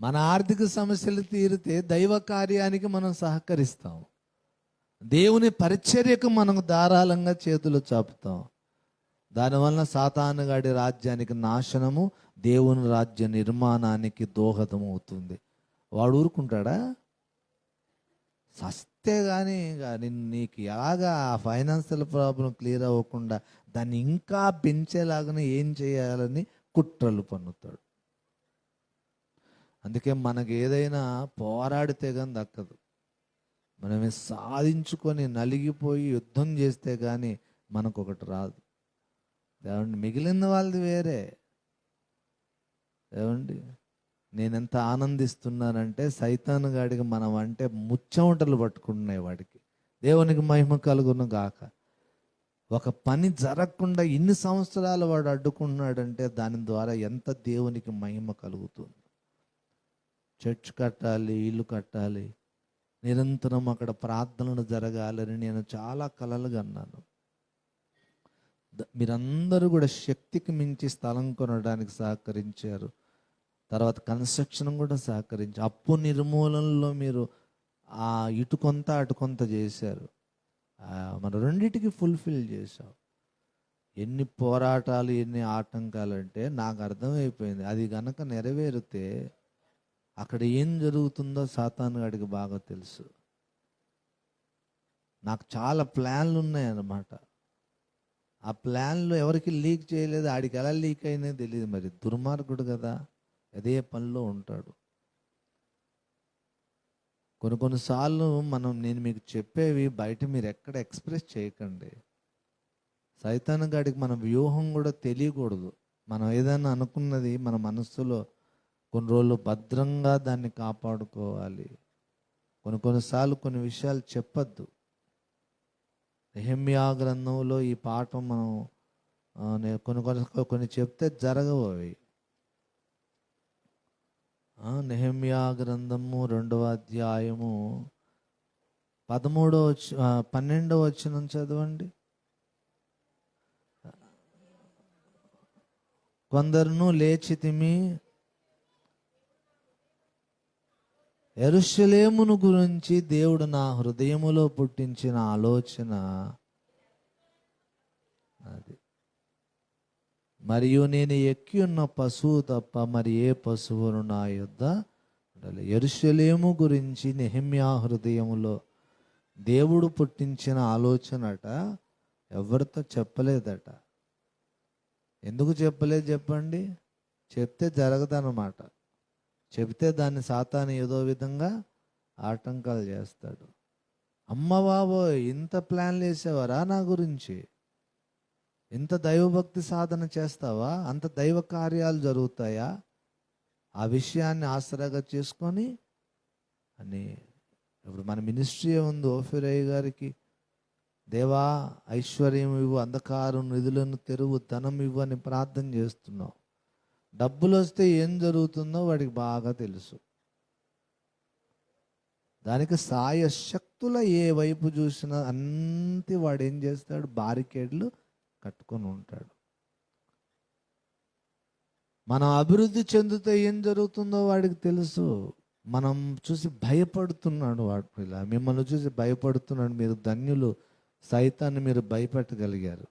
మన ఆర్థిక సమస్యలు తీరితే దైవ కార్యానికి మనం సహకరిస్తాం. దేవుని పరిచర్యకు మనం ధారాళంగా చేతులు చాపుతాం. దానివల్ల సాతానుగాడి రాజ్యానికి నాశనము దేవుని రాజ్య నిర్మాణానికి దోహదం అవుతుంది. వాడు ఊరుకుంటాడా? సస్తే కానీ కానీ నీకు ఎలాగా ఆ ఫైనాన్షియల్ ప్రాబ్లం క్లియర్ అవ్వకుండా దాన్ని ఇంకా పెంచేలాగానే ఏం చేయాలని కుట్రలు పన్నుతాడు. అందుకే మనకి ఏదైనా పోరాడితే కానీ దక్కదు. మనమే సాధించుకొని నలిగిపోయి యుద్ధం చేస్తే కానీ మనకు ఒకటి రాదు. ఏమండి మిగిలిన వాళ్ళది వేరే. ఏమండి? నేనెంత ఆనందిస్తున్నానంటే సైతాను గాడికి మనం అంటే ముచ్చమటలు పట్టుకున్నాయి వాడికి. దేవునికి మహిమ కలుగును గాక. ఒక పని జరగకుండా ఇన్ని సంవత్సరాలు వాడు అడ్డుకున్నాడంటే దాని ద్వారా ఎంత దేవునికి మహిమ కలుగుతుంది? చర్చ్ కట్టాలి ఇల్లు కట్టాలి నిరంతరం అక్కడ ప్రార్థనలు జరగాలని నేను చాలా కలలు అన్నాను. మీరందరూ కూడా శక్తికి మించి స్థలం కొనడానికి సహకరించారు. తర్వాత కన్స్ట్రక్షన్ కూడా సహకరించి అప్పు నిర్మూలనలో మీరు ఆ ఇటు కొంత అటు కొంత చేశారు. మన రెండింటికి ఫుల్ఫిల్ చేశాం. ఎన్ని పోరాటాలు ఎన్ని ఆటంకాలు అంటే నాకు అర్థమైపోయింది. అది గనక నెరవేరితే అక్కడ ఏం జరుగుతుందో సాతాను గడికి బాగా తెలుసు. నాకు చాలా ప్లాన్లు ఉన్నాయన్నమాట. ఆ ప్లాన్లు ఎవరికి లీక్ చేయలేదు ఆడికి ఎలా లీక్ అయినా తెలియదు. మరి దుర్మార్గుడు కదా అదే పనిలో ఉంటాడు. కొన్ని కొన్నిసార్లు మనం నేను మీకు చెప్పేవి బయట మీరు ఎక్కడ ఎక్స్ప్రెస్ చేయకండి. సైతాన్ గాడికి మన వ్యూహం కూడా తెలియకూడదు. మనం ఏదైనా అనుకున్నది మన మనస్సులో కొన్ని రోజులు భద్రంగా దాన్ని కాపాడుకోవాలి. కొన్ని కొన్నిసార్లు కొన్ని విషయాలు చెప్పద్దు. రెహమ్యా గ్రంథంలో ఈ పాఠం మనం కొన్ని కొన్ని కొన్ని చెప్తే జరగవు అవి నెహమ్యా గ్రంథము రెండవ అధ్యాయము పదమూడవ వచ్చి- పన్నెండవ వచ్చిన చదవండి. కొందరును లేచితిమి ఎరుషలేమును గురించి దేవుడు నా హృదయములో పుట్టించిన ఆలోచన అది. మరియు నేను ఎక్కి ఉన్న పశువు తప్ప మరి ఏ పశువును నా యొద్ద ఉండాలి. ఎరుషలేము గురించి నెహమ్యా హృదయములో దేవుడు పుట్టించిన ఆలోచనట ఎవరితో చెప్పలేదట. ఎందుకు చెప్పలేదు చెప్పండి? చెప్తే జరగదన్నమాట. చెబితే దాన్ని సాతాను ఏదో విధంగా ఆటంకాలు చేస్తాడు. అమ్మ బాబోయ్ ఇంత ప్లాన్లు వేసేవారా నా గురించి? ఇంత దైవభక్తి సాధన చేస్తావా? అంత దైవ కార్యాలు జరుగుతాయా? ఆ విషయాన్ని ఆసరాగా చేసుకొని అని ఇప్పుడు మన మినిస్ట్రీ ఉంది ఓఫిరయ్య గారికి దేవా ఐశ్వర్యం ఇవ్వు అంధకారం నిధులను తెరువు ధనం ఇవ్వు అని ప్రార్థన చేస్తున్నావు డబ్బులు వస్తే ఏం జరుగుతుందో వాడికి బాగా తెలుసు. దానికి సాయ శక్తుల ఏ వైపు చూసినా అంతే వాడు ఏం చేస్తాడు? బారికేడ్లు కట్టుకొని ఉంటాడు. మనం అభివృద్ధి చెందితే ఏం జరుగుతుందో వాడికి తెలుసు. మనం చూసి భయపడుతున్నాడు వాడు ఇలా. మిమ్మల్ని చూసి భయపడుతున్నాడు. మీరు ధన్యులు. సైతాన్ని మీరు భయపెట్టగలిగారు.